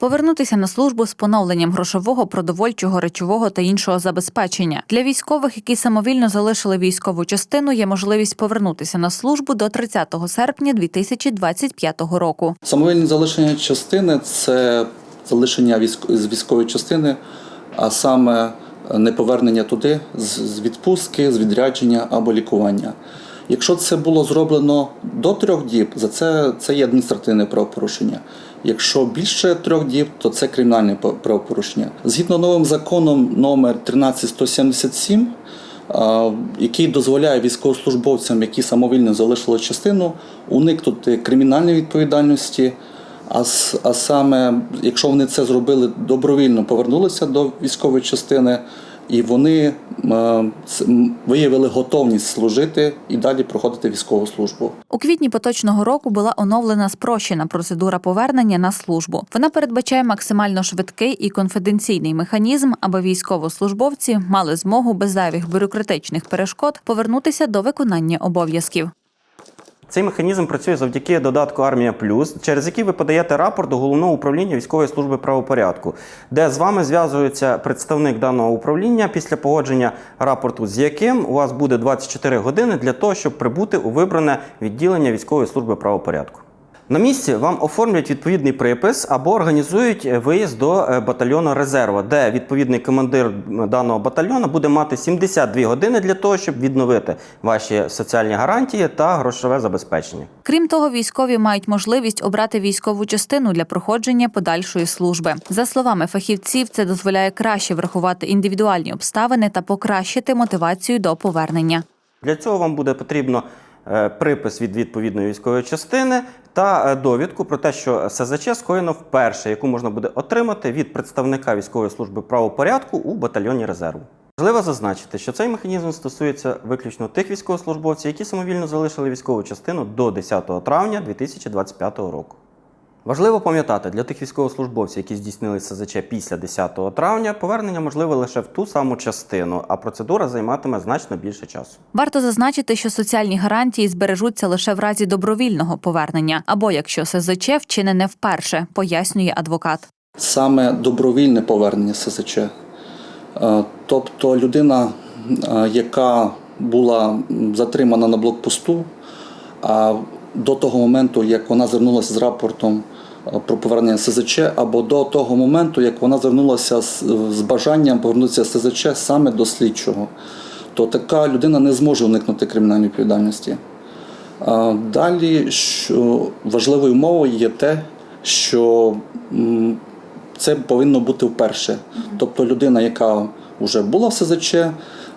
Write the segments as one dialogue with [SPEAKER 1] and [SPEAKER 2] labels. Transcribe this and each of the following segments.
[SPEAKER 1] Повернутися на службу з поновленням грошового, продовольчого, речового та іншого забезпечення для військових, які самовільно залишили військову частину, є можливість повернутися на службу до 30 серпня 2025 року.
[SPEAKER 2] Самовільне залишення частини це залишення військ- з військової частини, а саме неповернення туди з відпустки, з відрядження або лікування. Якщо це було зроблено до трьох діб, за це, це є адміністративне правопорушення. Якщо більше трьох діб, то це кримінальне правопорушення. Згідно новим законом номер 13177, який дозволяє військовослужбовцям, які самовільно залишили частину, уникнути кримінальної відповідальності. А, а саме, якщо вони це зробили добровільно, повернулися до військової частини, і вони виявили готовність служити і далі проходити військову службу.
[SPEAKER 1] У квітні поточного року була оновлена спрощена процедура повернення на службу. Вона передбачає максимально швидкий і конфіденційний механізм, аби військовослужбовці мали змогу без зайвих бюрократичних перешкод повернутися до виконання обов'язків.
[SPEAKER 3] Цей механізм працює завдяки додатку Армія Плюс, через який ви подаєте рапорт до головного управління військової служби правопорядку, де з вами зв'язується представник даного управління після погодження рапорту, з яким у вас буде 24 години для того, щоб прибути у вибране відділення військової служби правопорядку. На місці вам оформлять відповідний припис або організують е, виїзд до е, батальйону резерву, де відповідний командир даного батальйону буде мати 72 години для того, щоб відновити ваші соціальні гарантії та грошове забезпечення.
[SPEAKER 1] Крім того, військові мають можливість обрати військову частину для проходження подальшої служби. За словами фахівців, це дозволяє краще врахувати індивідуальні обставини та покращити мотивацію до повернення.
[SPEAKER 3] Для цього вам буде потрібно припис від відповідної військової частини та е, довідку про те, що СЗЧ скоєно вперше, яку можна буде отримати від представника військової служби правопорядку у батальйоні резерву. Важливо зазначити, що цей механізм стосується виключно тих військовослужбовців, які самовільно залишили військову частину до 10 травня 2025 року. Важливо пам'ятати для тих військовослужбовців, які здійснили СЗЧ після 10 травня, повернення можливе лише в ту саму частину, а процедура займатиме значно більше часу.
[SPEAKER 1] Варто зазначити, що соціальні гарантії збережуться лише в разі добровільного повернення, або якщо СЗЧ вчинене вперше, пояснює адвокат.
[SPEAKER 2] Саме добровільне повернення СЗЧ. Е, Тобто людина, е, яка була затримана на блокпосту, а до того моменту, як вона звернулася з рапортом е, про повернення СЗЧ, або до того моменту, як вона звернулася з, бажанням повернутися СЗЧ саме до слідчого, то така людина не зможе уникнути кримінальної відповідальності. Далі, що важливою умовою є те, що це повинно бути вперше. Тобто людина, яка вже була в СЗЧ,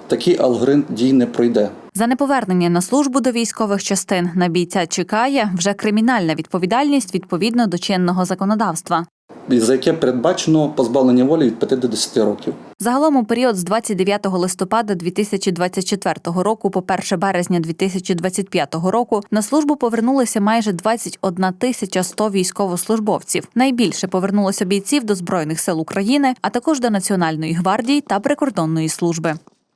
[SPEAKER 2] такий алгоритм дій не пройде.
[SPEAKER 1] За неповернення на службу до військових частин на бійця чекає вже кримінальна відповідальність відповідно до чинного законодавства.
[SPEAKER 2] За яке передбачено позбавлення волі від 5 до 10 років.
[SPEAKER 1] Загалом у період з 29 листопада 2024 року по 1 березня 2025 року на службу повернулися майже 21 тисяча 100 військовослужбовців. Найбільше повернулося бійців до збройних сил України, а також до Національної гвардії та прикордонної служби.